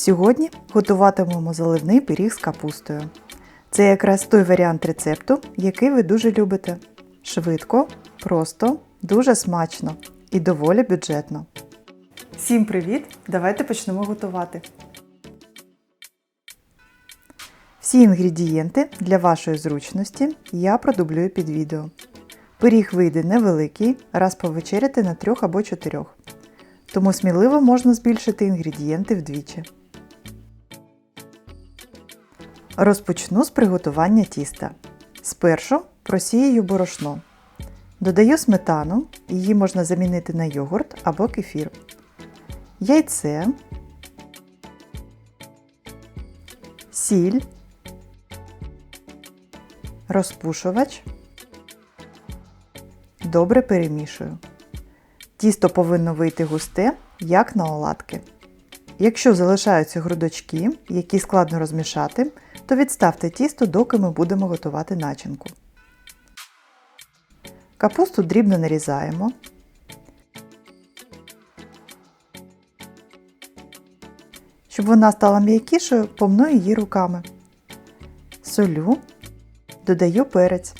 Сьогодні готуватимемо заливний пиріг з капустою. Це якраз той варіант рецепту, який ви дуже любите. Швидко, просто, дуже смачно і доволі бюджетно. Всім привіт! Давайте почнемо готувати. Всі інгредієнти для вашої зручності я продублюю під відео. Пиріг вийде невеликий, раз повечеряти на трьох або чотирьох. Тому сміливо можна збільшити інгредієнти вдвічі. Розпочну з приготування тіста. Спершу просіюю борошно. Додаю сметану, її можна замінити на йогурт або кефір. Яйце, сіль, розпушувач. Добре перемішую. Тісто повинно вийти густе, як на оладки. Якщо залишаються грудочки, які складно розмішати, то відставте тісто, доки ми будемо готувати начинку. Капусту дрібно нарізаємо. Щоб вона стала м'якішою, помну її руками. Солю, додаю перець.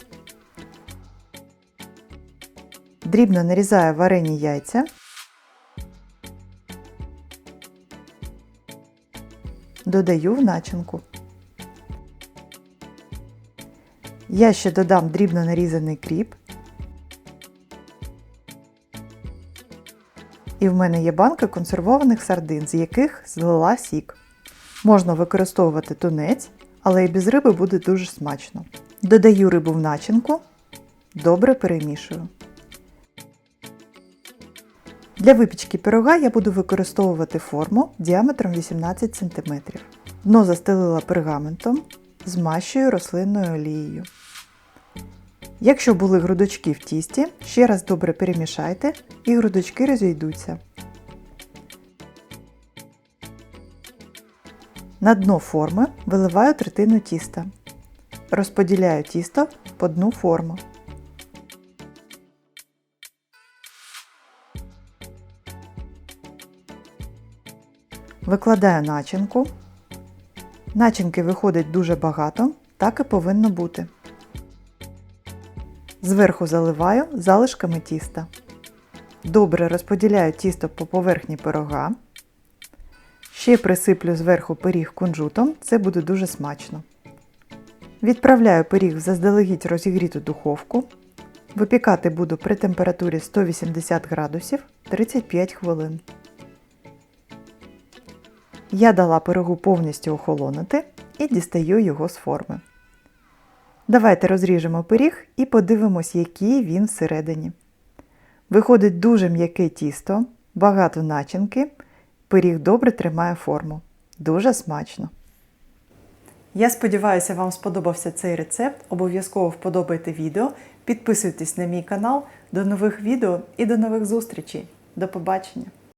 Дрібно нарізаю варені яйця. Додаю в начинку. Я ще додам дрібно нарізаний кріп. І в мене є банка консервованих сардин, з яких злила сік. Можна використовувати тунець, але і без риби буде дуже смачно. Додаю рибу в начинку, добре перемішую. Для випічки пирога я буду використовувати форму діаметром 18 см. Дно застелила пергаментом, змащую рослинною олією. Якщо були грудочки в тісті, ще раз добре перемішайте і грудочки розійдуться. На дно форми виливаю третину тіста. Розподіляю тісто по дну форми. Викладаю начинку. Начинки виходить дуже багато, так і повинно бути. Зверху заливаю залишками тіста. Добре розподіляю тісто по поверхні пирога. Ще присиплю зверху пиріг кунжутом, це буде дуже смачно. Відправляю пиріг в заздалегідь розігріту духовку. Випікати буду при температурі 180 градусів 35 хвилин. Я дала пирогу повністю охолонути і дістаю його з форми. Давайте розріжемо пиріг і подивимось, який він всередині. Виходить дуже м'яке тісто, багато начинки, пиріг добре тримає форму. Дуже смачно. Я сподіваюся, вам сподобався цей рецепт. Обов'язково вподобайте відео, підписуйтесь на мій канал. До нових відео і до нових зустрічей. До побачення!